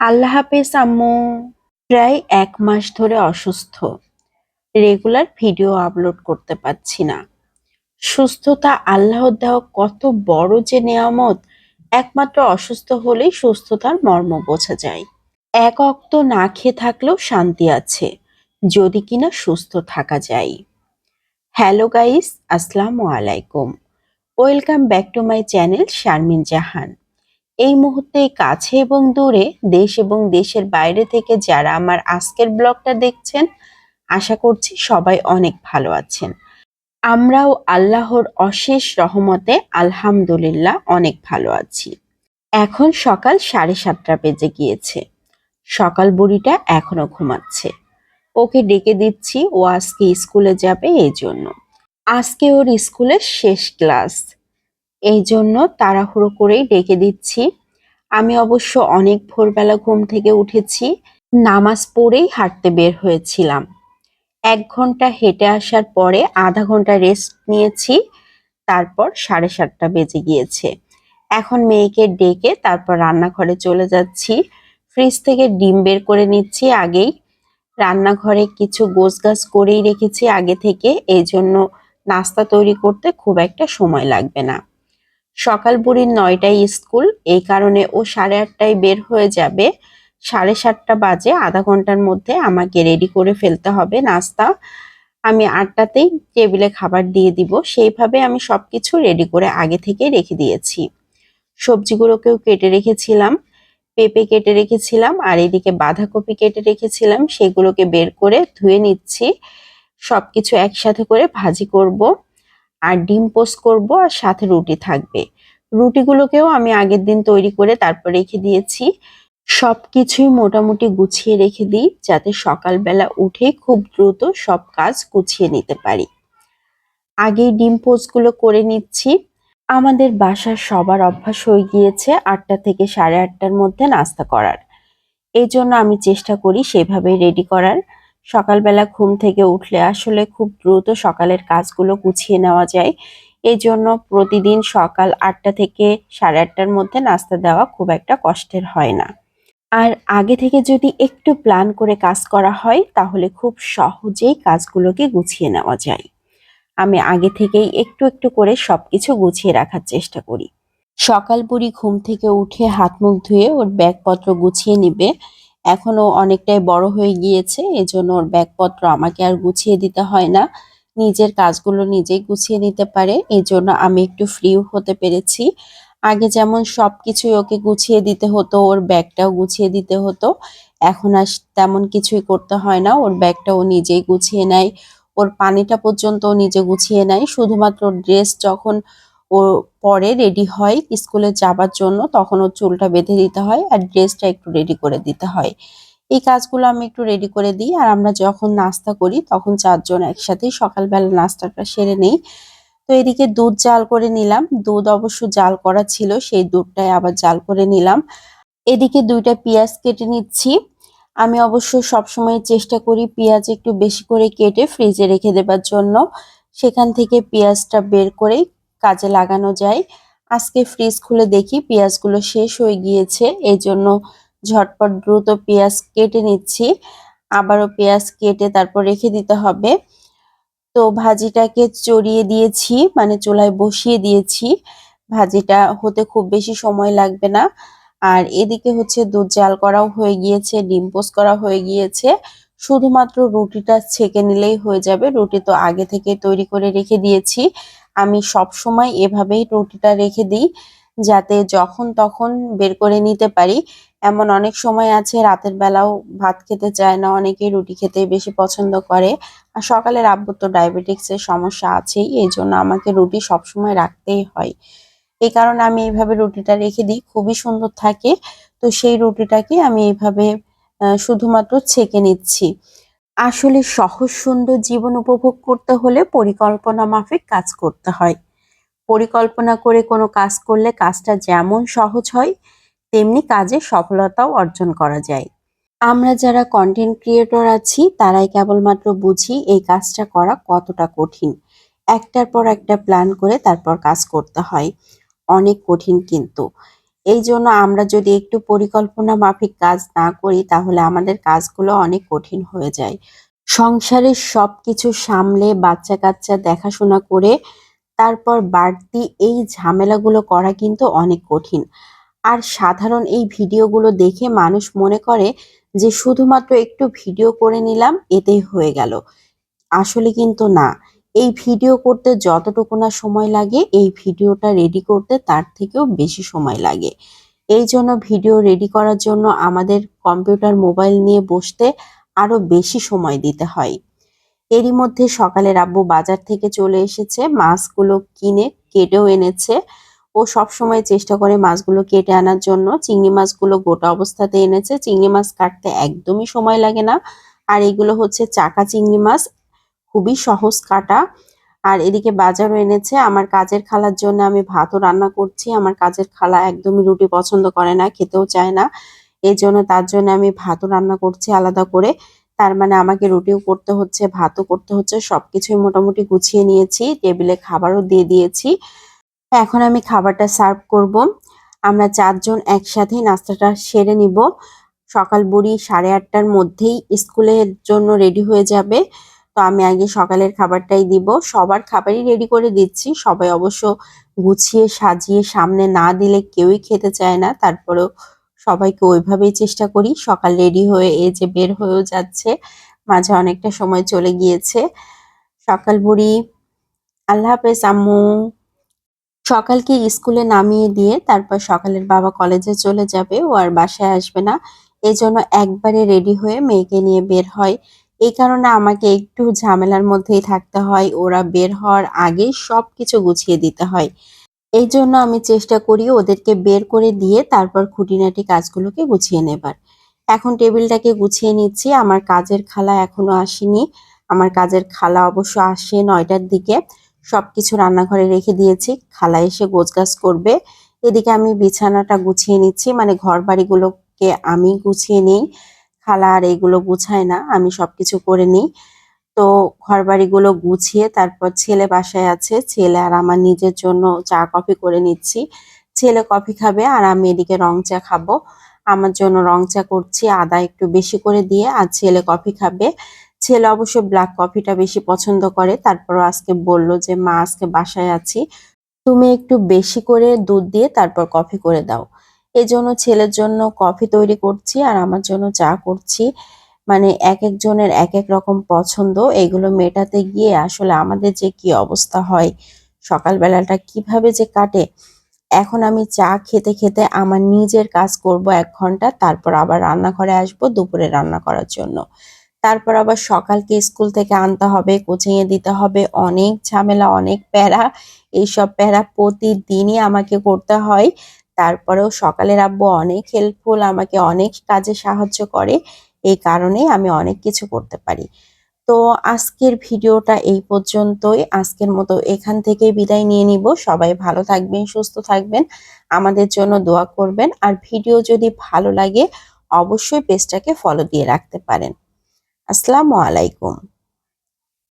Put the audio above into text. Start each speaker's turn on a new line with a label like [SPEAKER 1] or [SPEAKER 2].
[SPEAKER 1] আল্লাহ হাফেজ আম্মু। প্রায় এক মাস ধরে অসুস্থ। রেগুলার ভিডিও আপলোড করতে পারছি না। সুস্থতা আল্লাহর দেওয়া কত বড় যে নেয়ামত, একমাত্র অসুস্থ হলেই সুস্থতার মর্ম বোঝা যায়। এক অক্ত না খেয়ে থাকলেও শান্তি আছে, যদি কিনা সুস্থ থাকা যায়। হ্যালো গাইস, আসসালামু আলাইকুম। Welcome back to my channel Sharmin Jahan. এই মুহূর্তে কাছে এবং দূরে, দেশ এবং দেশের বাইরে থেকে যারা আমার আজকের ব্লগটা দেখছেন, আশা করছি সবাই অনেক ভালো আছেন। আমরাও আল্লাহর অশেষ রহমতে আলহামদুলিল্লাহ অনেক ভালো আছি। এখন সকাল সাড়ে সাতটা বেজে গিয়েছে। সকাল বুড়িটা এখনও ঘুমাচ্ছে। ওকে ডেকে দিচ্ছি, ও আজকে স্কুলে যাবে এই জন্য আজকে ওর স্কুলের শেষ ক্লাস। এই জন্য তাড়াহুড়ো করেই ডেকে দিচ্ছি। আমি অবশ্য অনেক ভোরবেলা ঘুম থেকে উঠেছি, নামাজ পড়েই হাঁটতে বের হয়েছিলাম। এক ঘণ্টা হেঁটে আসার পরে আধা ঘণ্টা রেস্ট নিয়েছি, তারপর সাড়ে সাতটা বেজে গিয়েছে। এখন মেয়েকে ডেকে তারপর রান্নাঘরে চলে যাচ্ছি। ফ্রিজ থেকে ডিম বের করে নিচ্ছি আগেই। রান্নাঘরে কিছু গোছগাছ করেই রেখেছি আগে থেকে এই জন্য নাস্তা তৈরি করতে খুব একটা সময় লাগবে না। সকাল বুড়ির নয়টায় স্কুল। এই কারণে ও সাড়ে আটটায় বের হয়ে যাবে। সাড়ে সাতটা বাজে, আধা ঘণ্টার মধ্যে আমাকে রেডি করে ফেলতে হবে নাস্তা। আমি আটটাতেই টেবিলে খাবার দিয়ে দিব। সেইভাবে আমি সব কিছু রেডি করে আগে থেকে রেখে দিয়েছি। সবজিগুলোকেও কেটে রেখেছিলাম, পেঁপে কেটে রেখেছিলাম, আর এদিকে বাঁধাকপি কেটে রেখেছিলাম। সেগুলোকে বের করে ধুয়ে নিচ্ছি। সবকিছু একসাথে করে ভাজি করব। আর ডিম পোস্ট করব আর সাথে রুটি থাকবে। রুটিগুলোকেও আমি আগের দিন তৈরি করে তারপর রেখে দিয়েছি। সব কিছুই মোটামুটি গুছিয়ে রেখে দিই যাতে সকালবেলা উঠে খুব দ্রুত সব কাজ গুছিয়ে নিতে পারি। আগেই ডিম পোস্টগুলো করে নিচ্ছি। আমাদের বাসার সবার অভ্যাস হয়ে গিয়েছে আটটা থেকে সাড়ে আটটার মধ্যে নাস্তা করার। এই জন্য আমি চেষ্টা করি সেভাবে রেডি করার। সকালবেলা ঘুম থেকে উঠলে আসলে খুব দ্রুত সকালের কাজগুলো গুছিয়ে নেওয়া যায়। এই জন্য প্রতিদিন সকাল আটটা থেকে সাড়ে আটটার মধ্যে নাস্তা দেওয়া খুব একটা কষ্টের হয় না। আর আগে থেকে যদি একটু প্ল্যান করে কাজ করা হয়, তাহলে খুব সহজেই কাজগুলোকে গুছিয়ে নেওয়া যায়। আমি আগে থেকেই একটু একটু করে সবকিছু গুছিয়ে রাখার চেষ্টা করি। সকাল বুড়ি ঘুম থেকে উঠে হাত মুখ ধুয়ে ওর ব্যাগপত্র গুছিয়ে নিবে। এখনও অনেকটাই বড় হয়ে গিয়েছে, এজন্য ওর ব্যাগপত্র আমাকে আর গুছিয়ে দিতে হয় না। নিজের কাজগুলো নিজেই গুছিয়ে নিতে পারে এই জন্য আমি একটু ফ্রিও হতে পেরেছি। আগে যেমন সব কিছুই ওকে গুছিয়ে দিতে হতো, ওর ব্যাগটাও গুছিয়ে দিতে হতো, এখন আর তেমন কিছুই করতে হয় না। ওর ব্যাগটা ও নিজেই গুছিয়ে নেয়, ওর পানিটা পর্যন্ত নিজে গুছিয়ে নেয়। শুধুমাত্র ড্রেস যখন ও পরে রেডি হয় স্কুলে যাবার জন্য, তখন ওর চুলটা বেঁধে দিতে হয় আর ড্রেসটা একটু রেডি করে দিতে হয়। এই কাজগুলো আমি একটু রেডি করে দিই আর আমরা যখন নাস্তা করি, তখন চারজন একসাথেই সকালবেলা নাস্তাটা সেরে নেই। তো এদিকে দুধ জাল করে নিলাম। দুধ অবশ্য জাল করা ছিল, সেই দুধটাই আবার জাল করে নিলাম। এদিকে দুইটা পেঁয়াজ কেটে নিচ্ছি। আমি অবশ্য সবসময় চেষ্টা করি পেঁয়াজ একটু বেশি করে কেটে ফ্রিজে রেখে দেবার জন্য। সেখান থেকে পেঁয়াজটা বের করেই কাজে লাগানো যায়। আজকে ফ্রিজ খুলে দেখি পেঁয়াজগুলো শেষ হয়ে গিয়েছে এই জন্য ঝটপট দ্রুত পেঁয়াজ কেটে নিচ্ছি। আবারও পেঁয়াজ কেটে তারপর রেখে দিতে হবে। তো ভাজিটাকে চড়িয়ে দিয়েছি মানে চুলায় বসিয়ে দিয়েছি। ভাজিটা হতে খুব বেশি সময় লাগবে না। আর এদিকে হচ্ছে দুধ জাল করাও হয়ে গিয়েছে, ডিম পোস করা হয়ে গিয়েছে। শুধুমাত্র রুটিটা ছেঁকে নিলেই হয়ে যাবে। রুটি তো আগে থেকে তৈরি করে রেখে দিয়েছি। আমি সব সময় এভাবেই রুটিটা রেখে দিই, যাতে যখন তখন বের করে নিতে পারি। এমন অনেক সময় আছে, রাতের বেলাও ভাত খেতে চায় না অনেকে রুটি খেতে বেশি পছন্দ করে। আর সকালের আব্বুর তো ডায়াবেটিক্স এর সমস্যা আছেই, এই জন্য আমাকে রুটি সবসময় রাখতেই হয়। এই কারণে আমি এইভাবে রুটিটা রেখে দিই, খুবই সুন্দর থাকে। তো সেই রুটিটাকে আমি এইভাবে শুধুমাত্র ছেঁকে নিচ্ছি। আসলে সহজ সুন্দর জীবন উপভোগ করতে হলে পরিকল্পনা মাফিক কাজ করতে হয়। পরিকল্পনা করে কোনো কাজ করলে কাজটা যেমন সহজ হয়, তেমনি কাজে সফলতাও অর্জন করা যায়। আমরা যারা কন্টেন্ট ক্রিয়েটর আছি, তারাই কেবলমাত্র বুঝি এই কাজটা করা কতটা কঠিন। একটার পর একটা প্ল্যান করে তারপর কাজ করতে হয়। অনেক কঠিন কিন্তু। এই জন্য আমরা যদি একটু পরিকল্পনা মাফিক কাজ না করি, তাহলে আমাদের কাজগুলো অনেক কঠিন হয়ে যায়। সংসারের সব কিছু সামলে বাচ্চা কাচ্চা দেখাশোনা করে, তারপর বাড়তি এই ঝামেলাগুলো করা কিন্তু অনেক কঠিন। আর সাধারণ এই ভিডিওগুলো দেখে মানুষ মনে করে যে, শুধুমাত্র একটু ভিডিও করে নিলাম, এতেই হয়ে গেল। আসলে কিন্তু না। এই ভিডিও করতে যতটুকু না সময় লাগে, এই ভিডিওটা রেডি করতে তার থেকেও বেশি সময় লাগে। এই জন্য ভিডিও রেডি করার জন্য আমাদের কম্পিউটার মোবাইল নিয়ে বসতে আরও বেশি সময় দিতে হয়। এরই মধ্যে সকালে আব্বু বাজার থেকে চলে এসেছে, মাছগুলো কিনে কেটেও এনেছে। ও সব সময় চেষ্টা করে মাছগুলো কেটে আনার জন্য। চিংড়ি মাছগুলো গোটা অবস্থাতে এনেছে। চিংড়ি মাছ কাটতে একদমই সময় লাগে না। আর এগুলো হচ্ছে চাকা চিংড়ি মাছ। খুবই সহজ কাটা। আর এদিকে বাজারও এনেছে। আমার কাজের খালার জন্য আমি ভাতও রান্না করছি। আমার কাজের খালা একদমই রুটি পছন্দ করে না, খেতেও চায় না। এই জন্য তার জন্য আমি ভাতও রান্না করছি আলাদা করে। তার মানে আমাকে রুটিও করতে হচ্ছে, ভাতও করতে হচ্ছে, সবকিছুই মোটামুটি গুছিয়ে নিয়েছি। টেবিলে খাবারও দিয়ে দিয়েছি। এখন আমি খাবারটা সার্ভ করব। আমরা চারজন একসাথেই নাস্তাটা সেরে নিব। সকাল বুড়ি সাড়ে আটটার মধ্যেই স্কুলের জন্য রেডি হয়ে যাবে। আমি আগে সকালের খাবারটাই দিব। সবার খাবারই রেডি করে দিচ্ছি। সবাই অবশ্য গুছিয়ে সাজিয়ে সামনে না দিলে কেউই খেতে চায় না। তারপরেও সবাইকে ওইভাবেই চেষ্টা করি। সকাল রেডি হয়ে এই যে বের হয়েও যাচ্ছে, মাঝে অনেকটা সময় চলে গিয়েছে। সকাল বুড়ি, আল্লাহ হাফেজ আম্মু। সকালকে স্কুলে নামিয়ে দিয়ে তারপর সকালের বাবা কলেজে চলে যাবে। ও আর বাসায় আসবে না। এই জন্য একবারে রেডি হয়ে মেয়েকে নিয়ে বের হয়। এই কারণে আমাকে একটু ঝামেলার মধ্যেই থাকতে হয়, ওরা বের হওয়ার আগেই সব কিছু গুছিয়ে দিতে হয়। এই জন্য আমি চেষ্টা করি ওদেরকে বের করে দিয়ে তারপর খুঁটিনাটি কাজগুলোকে গুছিয়ে নেবার। এখন টেবিলটাকে গুছিয়ে নিচ্ছি, আমার কাজের খালা এখনও আসেনি। আমার কাজের খালা অবশ্য আসে নয়টার দিকে। সব কিছু রান্নাঘরে রেখে দিয়েছি, খালা এসে গোছগাছ করবে। এদিকে আমি বিছানাটা গুছিয়ে নিচ্ছি মানে ঘর বাড়িগুলোকে আমি গুছিয়ে নিই। খালা আর এইগুলো গুছায় না, আমি সবকিছু করে নিই। তো ঘর বাড়িগুলো গুছিয়ে তারপর ছেলে বাসায় আছে, ছেলে আর আমার নিজের জন্য চা, কফি করে নিচ্ছি। ছেলে কফি খাবে আর আমি এদিকে রং চা খাব। আমার জন্য রং চা করছি, আদা একটু বেশি করে দিয়ে আর ছেলে কফি খাবে। ছেলে অবশ্য ব্ল্যাক কফিটা বেশি পছন্দ করে, তারপরও আজকে বলল যে, মা, আজকে বাসায় আছি। তুমি একটু বেশি করে দুধ দিয়ে তারপর কফি করে দাও। এই জন্য ছেলের জন্য কফি তৈরি করছি আর আমার জন্য চা করছি। মানে এক একজনের এক এক রকম পছন্দ, এগুলো মেটাতে গিয়ে আসলে আমাদের যে কি অবস্থা হয়, সকালবেলাটা কীভাবে যে কাটে, এখন আমি চা খেতে খেতে আমার নিজের কাজ করব এক ঘণ্টা, তারপর আবার রান্নাঘরে আসব দুপুরে রান্না করার জন্য। তারপর আবার সকালকে স্কুল থেকে আনতে হবে, কোচিংয়ে দিতে হবে, অনেক ঝামেলা, অনেক প্যারা, এইসব প্যারা প্রতিদিনই আমাকে করতে হয়। তারপরেও সকালের আব্বু অনেক হেল্পফুল আমাকে অনেক কাজে সাহায্য করে। এই কারণেই আমি অনেক কিছু করতে পারি। তো আজকের ভিডিওটা এই পর্যন্তই। আজকের মতো এখান থেকে বিদায় নিয়ে নিব। সবাই ভালো থাকবেন, সুস্থ থাকবেন, আমাদের জন্য দোয়া করবেন। আর ভিডিও যদি ভালো লাগে, অবশ্যই পেজটাকে ফলো দিয়ে রাখতে পারেন। আসসালামু আলাইকুম।